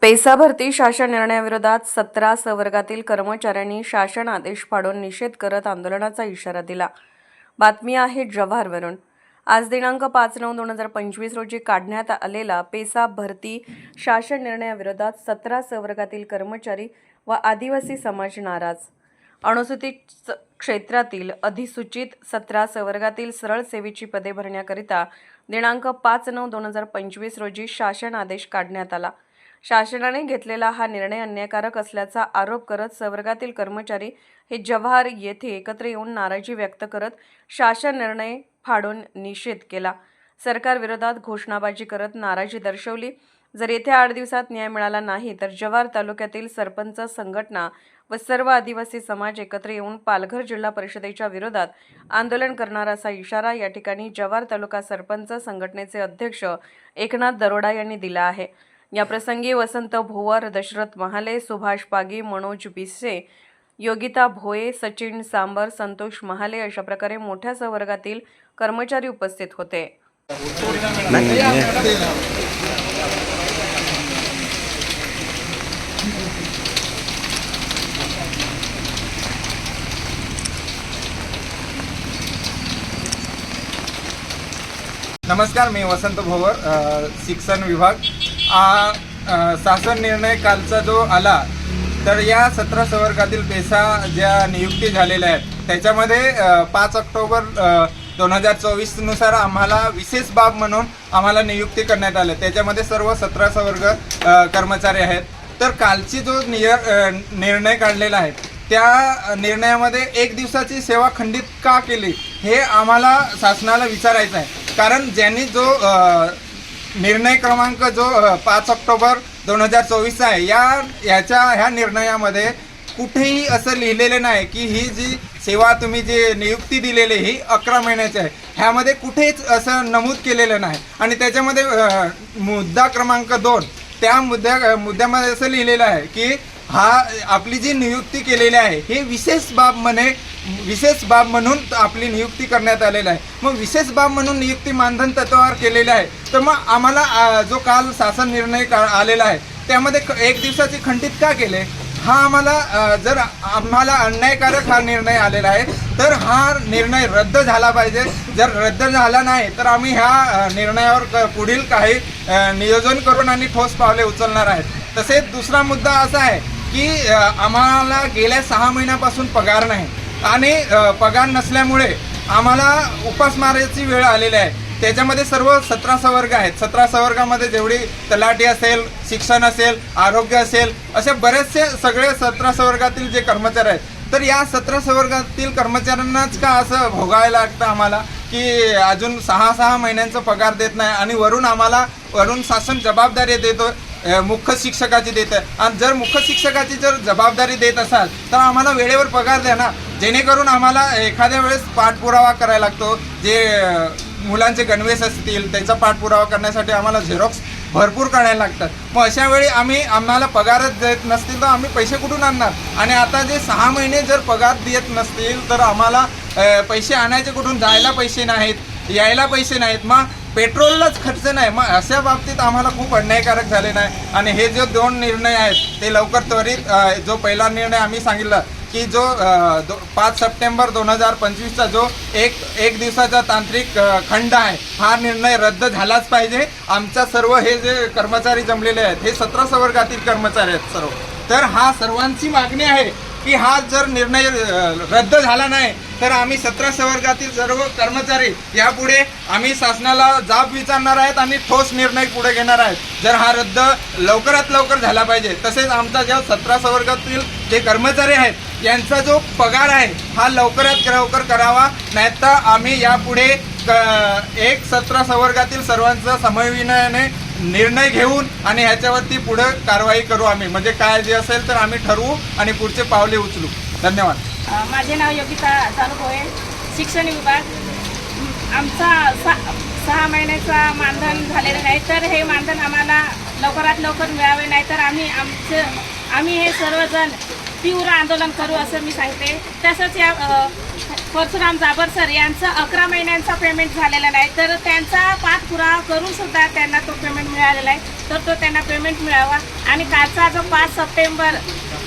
PESA भरती शासन निर्णयाविरोधात सतरा सवर्गातील कर्मचाऱ्यांनी शासन आदेश फाडून निषेध करत आंदोलनाचा इशारा दिला. बातमी आहे जव्हारवरून. आज दिनांक पाच नऊ दोन हजार पंचवीस रोजी काढण्यात आलेला पेसा भरती शासन निर्णयाविरोधात सतरा सवर्गातील कर्मचारी व आदिवासी समाज नाराज. अनुसूचित स- क्षेत्रातील अधिसूचित सतरा सवर्गातील सरळ सेवेची पदे भरण्याकरिता दिनांक पाच नऊ दोन हजार पंचवीस रोजी शासन आदेश काढण्यात आला. शासनाने घेतलेला हा निर्णय अन्यायकारक असल्याचा आरोप करत संवर्गातील कर्मचारी हे जव्हार येथे एकत्र येऊन नाराजी व्यक्त करत शासन निर्णय फाडून निषेध केला. सरकारविरोधात घोषणाबाजी करत नाराजी दर्शवली. जर येथे आठ दिवसात न्याय मिळाला नाही तर जव्हार तालुक्यातील सरपंच संघटना व सर्व आदिवासी समाज एकत्र येऊन पालघर जिल्हा परिषदेच्या विरोधात आंदोलन करणार असा इशारा या ठिकाणी जव्हार तालुका सरपंच संघटनेचे अध्यक्ष एकनाथ दरोडा यांनी दिला आहे. याप्रसंगी वसंत भोवर दशरथ महाले सुभाष पागी मनोज बिस्से योगिता भोये सचिन सांबर संतोष महाले अशा प्रकारे मोठ्या संवर्गातील कर्मचारी उपस्थित होते. नमस्कार मी वसंत भोवर शिक्षण विभाग. हा शासन निर्णय कालचा जो आला तर या सतरा संवर्गातील पेसा ज्या नियुक्ती झालेल्या आहेत त्याच्यामध्ये पाच ऑक्टोबर दोन हजार चोवीसनुसार आम्हाला विशेष बाब म्हणून आम्हाला नियुक्ती करण्यात आलं. त्याच्यामध्ये सर्व सतरा संवर्ग कर्मचारी आहेत. तर कालची जो निय निर्णय काढलेला आहे त्या निर्णयामध्ये एक दिवसाची सेवा खंडित का केली हे आम्हाला शासनाला विचारायचं आहे. कारण ज्यांनी जो निर्णय क्रमांक जो पाच ऑक्टोबर दोन हजार चोवीसचा आहे या ह्याच्या ह्या निर्णयामध्ये कुठेही असं लिहिलेलं नाही की ही जी सेवा तुम्ही जी नियुक्ती दिलेली ही अकरा महिन्याची आहे. ह्यामध्ये कुठेच असं नमूद केलेलं नाही. आणि त्याच्यामध्ये मुद्दा क्रमांक दोन त्या मुद्द्या मुद्द्यामध्ये असं लिहिलेलं आहे की हा आपली जी नियुक्ती केलेली आहे हे विशेष बाब म्हणे विशेष बाब म्हणून आपली नियुक्ती करण्यात आलेली आहे. मग विशेष बाब म्हणून नियुक्ती मानधन तत्वावर केलेली आहे. तर मग आम्हाला जो काल शासन निर्णय का आलेला आहे त्यामध्ये एक दिवसाची खंडित का केले? हा आम्हाला जर आम्हाला अन्यायकारक हा निर्णय आलेला आहे तर हा निर्णय रद्द झाला पाहिजे. जर रद्द झाला नाही तर आम्ही ह्या निर्णयावर क- पुढील काही नियोजन करून आणि ठोस पावले उचलणार आहेत. तसेच दुसरा मुद्दा असा आहे की आम्हाला गेल्या सहा महिन्यापासून पगार नाही. आणि पगार नसल्यामुळे आम्हाला उपासमाराची वेळ आलेली आहे. त्याच्यामध्ये सर्व सतरा संवर्ग आहेत. सतरा संवर्गामध्ये जेवढी तलाठी असेल शिक्षण असेल आरोग्य असेल असे बरेचसे सगळे सतरा संवर्गातील जे कर्मचारी आहेत तर या सतरा संवर्गातील कर्मचाऱ्यांनाच का असं भोगायला लागतं आम्हाला? की अजून सहा सहा महिन्यांचा पगार देत नाही आणि वरून आम्हाला वरून शासन जबाबदारी देतो मुख्य शिक्षकाची देत. आहे आणि जर मुख्य शिक्षकाची जर जबाबदारी देत असाल तर आम्हाला वेळेवर पगार द्या ना. जेणेकरून आम्हाला एखाद्या वेळेस पाठपुरावा करायला लागतो. जे मुलांचे गणवेश असतील त्याचा पाठपुरावा करण्यासाठी आम्हाला झेरॉक्स भरपूर काढायला लागतात. मग अशा वेळी आम्ही आम्हाला पगारच देत नसतील तर आम्ही पैसे कुठून आणणार? आणि आता जे सहा महिने जर पगार देत नसतील तर आम्हाला पैसे आणायचे कुठून? जायला पैसे नाहीत यायला पैसे नाहीत. मग पेट्रोललाच खर्च नाही. मग अशा बाबतीत आम्हाला खूप अन्यायकारक झाले नाही. आणि हे जे दोन निर्णय आहेत ते लवकर त्वरित जो पहिला निर्णय आम्ही सांगितला की जो दो पाच सप्टेंबर दोन हजार पंचवीसचा जो एक एक दिवसाचा तांत्रिक खंड आहे हा निर्णय रद्द झालाच पाहिजे. आमचा सर्व हे जे कर्मचारी जमलेले आहेत हे सतरा संवर्गातील कर्मचारी आहेत सर्व. तर हा सर्वांची मागणी आहे की हा जर निर्णय रद्द झाला नाही तर आम्ही सतरा संवर्गातील सर्व कर्मचारी यापुढे आम्ही शासनाला जाब विचारणार आहेत आणि ठोस निर्णय पुढे घेणार आहेत. जर हा रद्द लवकरात लवकर झाला पाहिजे तसेच आमचा ज्या सतरा संवर्गातील जे कर्मचारी आहेत यांचा जो पगार आहे हा लवकरात लवकर करावा. नाहीतर आम्ही यापुढे क- एक सतरा संवर्गातील सर्वांचा समन्वयाने निर्णय घेऊन आणि ह्याच्यावरती पुढे कारवाई करू आम्ही. म्हणजे काय जे असेल तर आम्ही ठरवू आणि पुढचे पावले उचलू. धन्यवाद. माझे नाव योगिता चालू आहे शिक्षण विभाग. आमचा सा सहा महिन्याचा मानधन झालेलं नाही तर हे मानधन आम्हाला लवकरात लवकर मिळावे नाही तर आम्ही आमचं आम्ही हे सर्वजण तीव्र आंदोलन करू असं मी सांगते. तसंच या परशुराम जाबर सर यांचं अकरा महिन्यांचा पेमेंट झालेला नाही. तर त्यांचा पाठपुरावा करून सुद्धा त्यांना तो पेमेंट मिळालेला आहे. तर तो त्यांना पेमेंट मिळावा. आणि कालचा जो पाच सप्टेंबर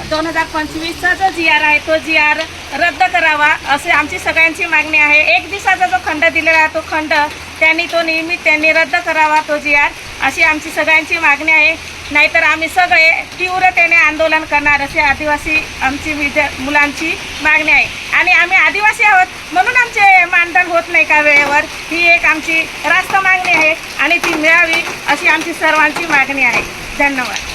दोन हजार पंचवीसचा जो जी आर आहे तो जी आर रद्द करावा असे आमची सगळ्यांची मागणी आहे. एक दिवसाचा जो खंड दिलेला आहे तो खंड त्यांनी तो नियमित त्यांनी रद्द करावा तो जी आर अशी आमची सगळ्यांची मागणी आहे. नाहीतर आम्ही सगळे तीव्रतेने आंदोलन करणार अशी आदिवासी आमची विद्या मुलांची मागणी आहे. आणि आम्ही आदिवासी आहोत म्हणून आमचे मानधन होत नाही का वेळेवर? ही एक आमची रास्त मागणी आहे आणि ती मिळावी अशी आमची सर्वांची मागणी आहे. धन्यवाद.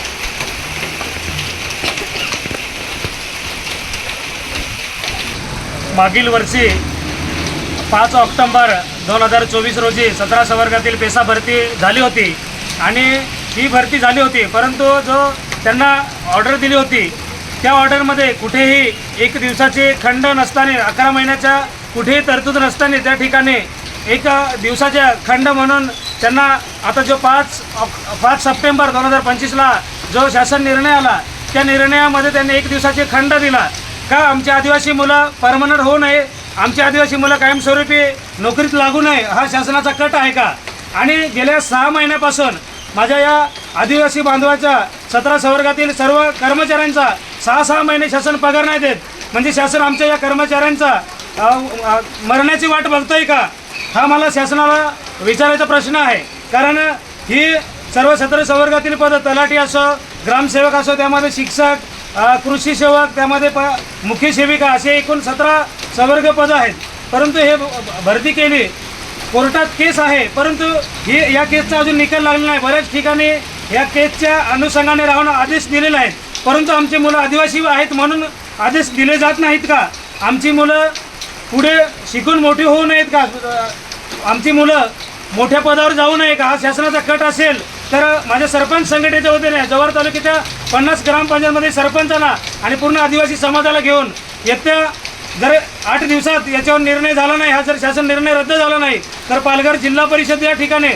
मागील वर्षी पाच ऑक्टोंबर दोन हजार चोवीस रोजी सतरा संवर्गातील पेसा भरती झाली होती. आणि ही भरती झाली होती परंतु जो त्यांना ऑर्डर दिली होती त्या ऑर्डरमध्ये कुठेही एक दिवसाचे खंड नसताना अकरा महिन्याच्या कुठेही तरतूद नसताना त्या ठिकाणी एक दिवसाच्या खंड म्हणून त्यांना आता जो पाच पाच सप्टेंबर दोन हजार पंचवीसला जो शासन निर्णय आला त्या निर्णयामध्ये त्यांनी एक दिवसाचे खंड दिला. का आमची आदिवासी मुलं परमनंट होऊ नये? आमची आदिवासी मुलं कायमस्वरूपी नोकरीत लागू नये? हा शासनाचा कट आहे का? आणि गेल्या सहा महिन्यापासून माझ्या या आदिवासी बांधवाच्या सतरा संवर्गातील सर्व कर्मचाऱ्यांचा सहा सहा महिने शासन पगार नाही देत. म्हणजे शासन आमच्या या कर्मचाऱ्यांचा मरण्याची वाट बघतोय का? हा मला शासनाला विचारायचा प्रश्न आहे. कारण ही सर्व सतरा संवर्गातील पदं तलाठी असो ग्रामसेवक असो त्यामध्ये शिक्षक कृषी सेवक त्यामध्ये प मुख्य सेविका असे एकूण सतरा संवर्ग पदं आहेत. परंतु हे भरती केली कोर्टात केस आहे परंतु हे या केसचा अजून निकाल लागला नाही. बऱ्याच ठिकाणी या केसच्या अनुषंगाने राहून आदेश दिलेले आहेत. परंतु आमची मुलं आदिवासी आहेत म्हणून आदेश दिले जात नाहीत का? आमची मुलं पुढे शिकून मोठी होऊ नयेत का? आमची मुलं मोठ्या पदावर जाऊ नये का? हा शासनाचा कट असेल तर माझ्या सरपंच संघटनेच्या वतीने जव्हार तालुक्याच्या पन्नास ग्रामपंचायतमध्ये सरपंचाला आणि पूर्ण आदिवासी समाजाला घेऊन येत्या जर आठ दिवसात याच्यावर निर्णय झाला नाही हा जर शासन निर्णय रद्द झाला नाही तर पालघर जिल्हा परिषद या ठिकाणी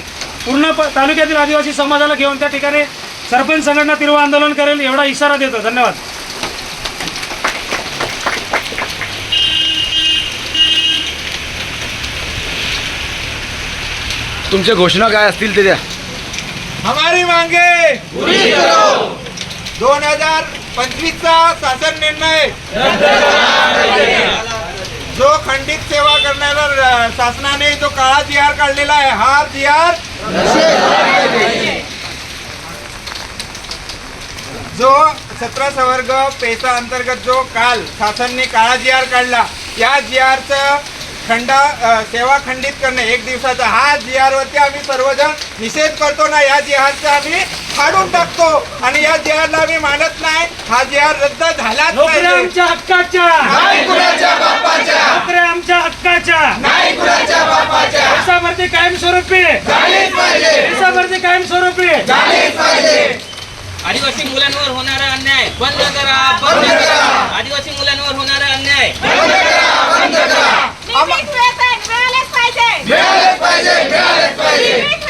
पूर्ण प तालुक्यातील आदिवासी समाजाला घेऊन त्या ठिकाणी सरपंच संघटना तीव्र आंदोलन करेल एवढा इशारा देतो. धन्यवाद. तुमच्या घोषणा काय असतील ते द्या. हमारी मांगे। दोन हजार पंचवीसचा शासन निर्णय जो खंडित सेवा करण्याला शासनाने जो काळा जिहार काढलेला आहे हा जिहार जो सतरा सवर्ग पेसा अंतर्गत जो काल शासनने काळा जिहार काढला या जी खंडा सेवा खंडित करणे एक दिवसाचा हा जिहारवरती आम्ही सर्वजण निषेध करतो ना या जिहारचा आम्ही फाडून टाकतो. आणि या जी आरला आम्ही मानत नाही. हा जी आर रद्द झालाच नोकऱ्या पाहिजे. आमच्या हक्काच्या. नोकऱ्या आमच्या हक्काच्या. पैसा भरती कायमस्वरूपी. पैसा भरती कायमस्वरूपी. आदिवासी मुलांवर होणारा अन्याय बंद करा बंद करा. आदिवासी मुलांवर होणारा अन्याय वेतन मिळालेच पाहिजे. मिळालेच पाहिजे मिळालेच पाहिजे.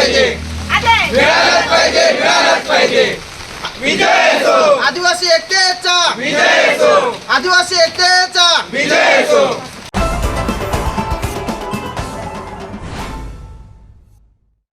पाहिजे. मिळालाच पाहिजे मिळालाच पाहिजे. विजय असो आदिवासी एकतेचा. आदिवासी एकतेचा. विजय असो